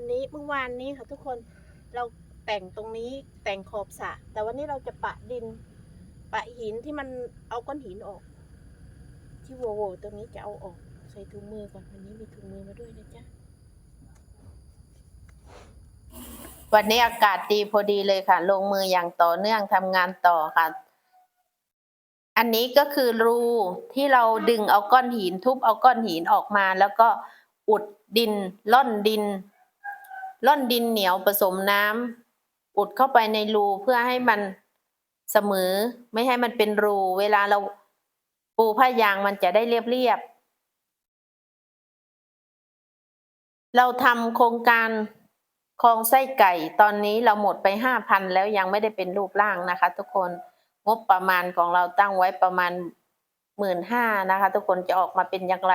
วันนี้เมื่อวานนี้ค่ะทุกคนเราแต่งตรงนี้แต่งขอบสระแต่วันนี้เราจะปะดิน ปะหินที่มันเอาก้อนหินออก ที่โวโวตรงนี้จะเอาออก ใส่ถุงมือก่อนวันนี้มีถุงมือมาด้วยนะจ๊ะวันนี้อากาศดีพอดีเลยค่ะ ลงมืออย่างต่อเนื่องทำงานต่อค่ะ อันนี้ก็คือรูที่เราดึงเอาก้อนหินทุบเอาก้อนหินออกมา แล้วก็อุดดินล่อนดิน ล่อนดินเหนียวผสมน้ำอุดเข้าไปในรูเพื่อให้มันเสมอ ไม่ให้มันเป็นรู เวลาเราปูผ้ายางมันจะได้เรียบๆเราทำโครงการคลองไส้ไก่ ตอนนี้เราหมดไปห้าพันแล้วยังไม่ได้เป็นรูปร่างนะคะ ทุกคน งบประมาณของเราตั้งไว้ประมาณหมื่นห้านะคะ ทุกคนจะออกมาเป็นอย่างไร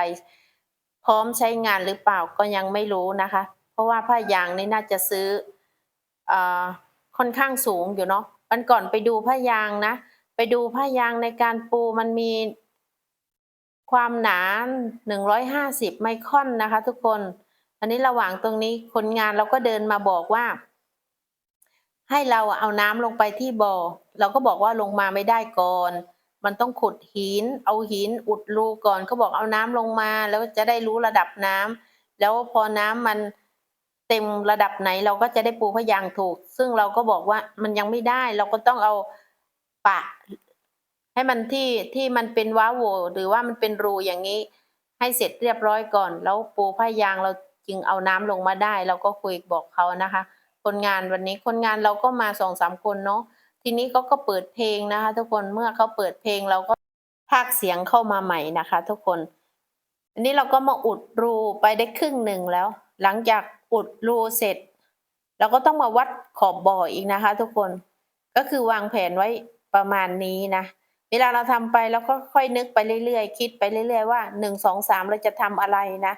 พร้อมใช้งานหรือเปล่าก็ยังไม่รู้นะคะ เพราะว่าผ้ายางนี่น่าจะซื้ออค่อนข้างสูงอยู่เนาะวันก่อนไปดูผ้ายางนะ ไปดูผ้ายางในการปูมันมีความหนาหนึ่งร้อยห้าสิบไมครอนนะคะ ทุกคน อันนี้ระหว่างตรงนี้คนงานเราก็เดินมาบอกว่า ให้เราเอาน้ำลงไปที่บ่อ เราก็บอกว่าลงมาไม่ได้ก่อน มันต้องขุดหิน เอาหินอุดรูก่อนเขาบอกเอาน้ำลงมา แล้วจะได้รู้ระดับน้ำแล้วพอน้ำมัน เต็มระดับไหนเราก็จะได้ปูพยางถูก ซึ่งเราก็บอกว่ามันยังไม่ได้ เราก็ต้องเอาปะ ให้มันที่ที่มันเป็นว้าโหวหรือว่ามันเป็นรูอย่างนี้ ให้เสร็จเรียบร้อยก่อน แล้วปูผ้ายางเราจึงเอาน้ำลงมาได้ เราก็คุยบอกเขานะคะ คนงานวันนี้คนงานเราก็มาสองสามคนเนาะทีนี้เขาก็เปิดเพลงนะคะ ทุกคนเมื่อเขาเปิดเพลงเราก็พากเสียงเข้ามาใหม่นะคะ ทุกคน อันนี้เราก็มาอุดรูไปได้ครึ่งหนึ่งแล้ว หลังจากอุดรูเสร็จ เราก็ต้องมาวัดขอบบ่ออีกนะคะ ทุกคนก็คือวางแผนไว้ประมาณนี้นะ เวลาเราทำไปเราก็ค่อยนึกไปเรื่อยๆ คิดไปเรื่อยๆว่าหนึ่งสองสามเราจะทำอะไรนะ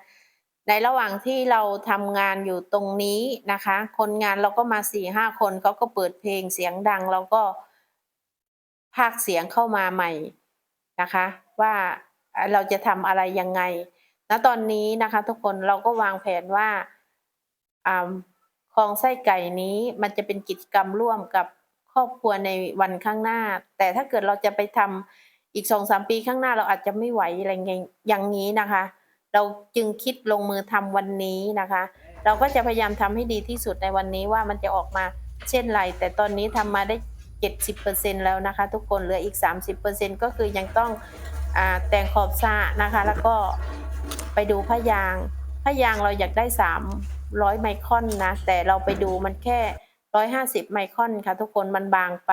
ในระหว่างที่เราทำงานอยู่ตรงนี้นะคะ คนงานเราก็มาสี่ห้าคนเขาก็เปิดเพลงเสียงดังเราก็พากเสียงเข้ามาใหม่นะคะ ว่าเราจะทำอะไรยังไง ณตอนนี้นะคะทุกคนเราก็วางแผนว่าอคลองไส้ไก่นี้มันจะเป็นกิจกรรมร่วมกับครอบครัวในวันข้างหน้า แต่ถ้าเกิดเราจะไปทำอีกสองสามปีข้างหน้าเราอาจจะไม่ไหวอะไรยอย่างนี้นะคะ เราจึงคิดลงมือทำวันนี้นะคะ เราก็จะพยายามทำให้ดีที่สุดในวันนี้ว่ามันจะออกมาเช่นไร แต่ตอนนี้ทำมาได้ 70%แล้วนะคะ ทุกคนเหลืออีก 30%ก็คือยังต้อง แต่งขอบสระนะคะ แล้วก็ไปดูผ้ายางผ้ายางเราอยากได้ 300 ไมครอนนะ แต่เราไปดูมันแค่ 150 ไมครอนค่ะ ทุกคนมันบางไป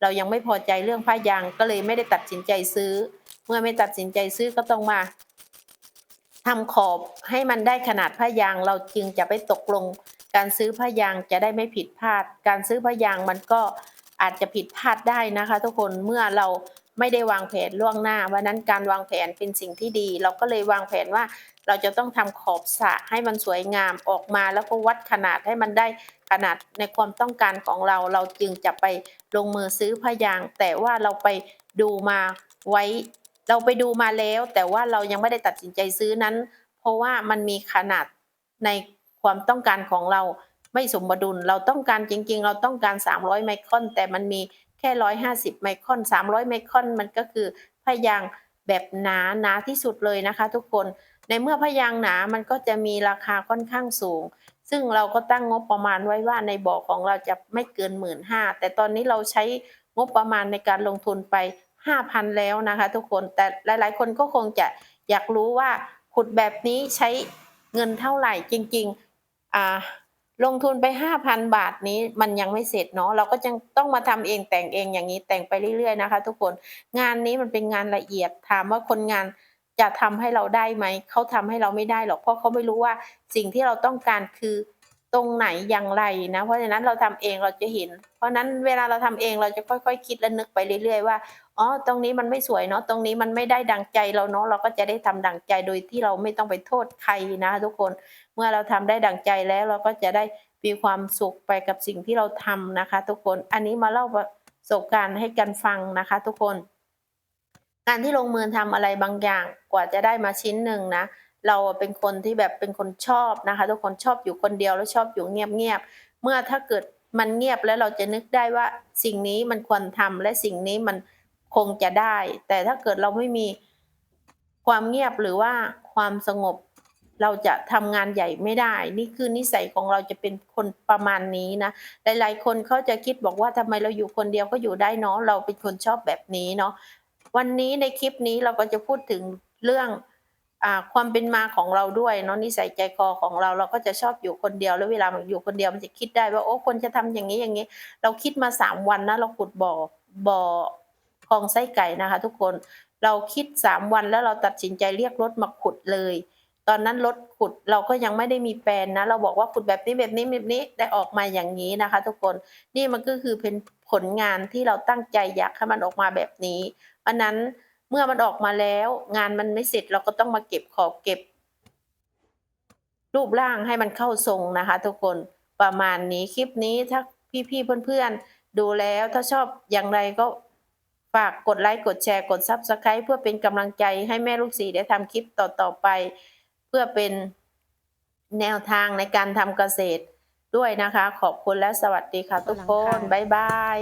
เรายังไม่พอใจเรื่องผ้ายางก็เลยไม่ได้ตัดสินใจซื้อ เมื่อไม่ตัดสินใจซื้อก็ต้องมาทำขอบให้มันได้ขนาดผ้ายางเราจึงจะไปตกลง การซื้อผ้ายางจะได้ไม่ผิดพลาด การซื้อผ้ายางมันก็อาจจะผิดพลาดได้นะคะ ทุกคนเมื่อเรา ไม่ได้วางแผนล่วงหน้าวันนั้นการวางแผนเป็นสิ่งที่ดี เราก็เลยวางแผนว่าเราจะต้องทำขอบสระให้มันสวยงามออกมาแล้วก็วัดขนาดให้มันได้ขนาดในความต้องการของเรา เราจึงจะไปลงมือซื้อผ้ายาง แต่ว่าเราไปดูมาไว้ เราไปดูมาแล้ว แต่ว่าเรายังไม่ได้ตัดสินใจซื้อนั้น เพราะว่ามันมีขนาดในความต้องการของเราไม่สมดุล เราต้องการจริง ๆ เราต้องการ 300 ไมครอน แต่มันมี แค่150ไมครอน300ไมครอนมันก็คือผ้ายางแบบหนาหนาที่สุดเลยนะคะ ทุกคนในเมื่อผ้ายางหนามันก็จะมีราคาค่อนข้างสูง ซึ่งเราก็ตั้งงบประมาณไว้ว่าในบ่อของเราจะไม่เกินหมื่นห้าแต่ตอนนี้เราใช้งบประมาณในการลงทุนไป5,000แล้วนะคะ ทุกคนแต่หลาย ๆ คนก็คงจะอยากรู้ว่าขุดแบบนี้ใช้เงินเท่าไหร่จริง ๆอ่า ลงทุนไป5,000บาทนี้มันยังไม่เสร็จเนาะเราก็จะต้องมาทำเองแต่งเองอย่างนี้แต่งไปเรื่อยๆนะคะ ทุกคนงานนี้มันเป็นงานละเอียดถามว่าคนงานจะทำให้เราได้ไหมเขาทำให้เราไม่ได้หรอกเพราะเขาไม่รู้ว่าสิ่งที่เราต้องการคือ ตรงไหนอย่างไรนะ เพราะฉะนั้นเราทำเองเราจะเห็น เพราะฉะนั้นเวลาเราทำเองเราจะค่อยๆคิดและนึกไปเรื่อย ๆ ว่าอ๋อตรงนี้มันไม่สวยเนาะตรงนี้มันไม่ได้ดังใจเราเนาะเราก็จะได้ทำดังใจโดยที่เราไม่ต้องไปโทษใครนะ ทุกคนเมื่อเราทำได้ดังใจแล้วเราก็จะได้มีความสุขไปกับสิ่งที่เราทำนะคะ ทุกคนอันนี้มาเล่าประสบการณ์ให้กันฟังนะคะ ทุกคน การที่ลงมือทำอะไรบางอย่างกว่าจะได้มาชิ้นหนึ่งนะ เราเป็นคนที่แบบเป็นคนชอบนะคะ ทุกคนชอบอยู่คนเดียวแล้วชอบอยู่เงียบๆเมื่อถ้าเกิดมันเงียบแล้วเราจะนึกได้ว่าสิ่งนี้มันควรทำและสิ่งนี้มันคงจะได้ แต่ถ้าเกิดเราไม่มีความเงียบหรือว่าความสงบ เราจะทำงานใหญ่ไม่ได้ นี่คือนิสัยของเราจะเป็นคนประมาณนี้นะหลาย ๆ คนเขาจะคิดบอกว่าทำไมเราอยู่คนเดียวก็อยู่ได้เนาะเราเป็นคนชอบแบบนี้เนาะวันนี้ในคลิปนี้เราก็จะพูดถึงเรื่อง ความเป็นมาของเราด้วยเนาะนิสัยใจคอของเราเราก็จะชอบอยู่คนเดียวแล้วเวลาอยู่คนเดียวมันจะคิดได้ว่าโอ้คนจะทำอย่างนี้อย่างนี้ เราคิดมาสามวันนะเราขุดบ่อบ่อคลองไส้ไก่นะคะ ทุกคนเราคิดสามวันแล้วเราตัดสินใจเรียกรถมาขุดเลย ตอนนั้นรถขุดเราก็ยังไม่ได้มีแปลนนะ เราบอกว่าขุดแบบนี้แบบนี้แบบนี้ได้ออกมาอย่างนี้นะคะ ทุกคนนี่มันก็คือเป็นผลงานที่เราตั้งใจอยากให้มันออกมาแบบนี้เพราะนั้น เมื่อมันออกมาแล้ว งานมันไม่เสร็จเราก็ต้องมาเก็บขอบเก็บ รูปร่างให้มันเข้าทรงนะคะ ทุกคนประมาณนี้คลิปนี้ถ้าพี่ๆเพื่อนๆ ดูแล้วถ้าชอบอย่างไรก็ฝากกดไลค์กดแชร์กด Subscribe เพื่อเป็นกำลังใจให้แม่ลูกสีได้ทำคลิปต่อๆไป เพื่อเป็นแนวทางในการทำเกษตรด้วยนะคะ ขอบคุณและสวัสดีค่ะทุกคน บ๊ายบาย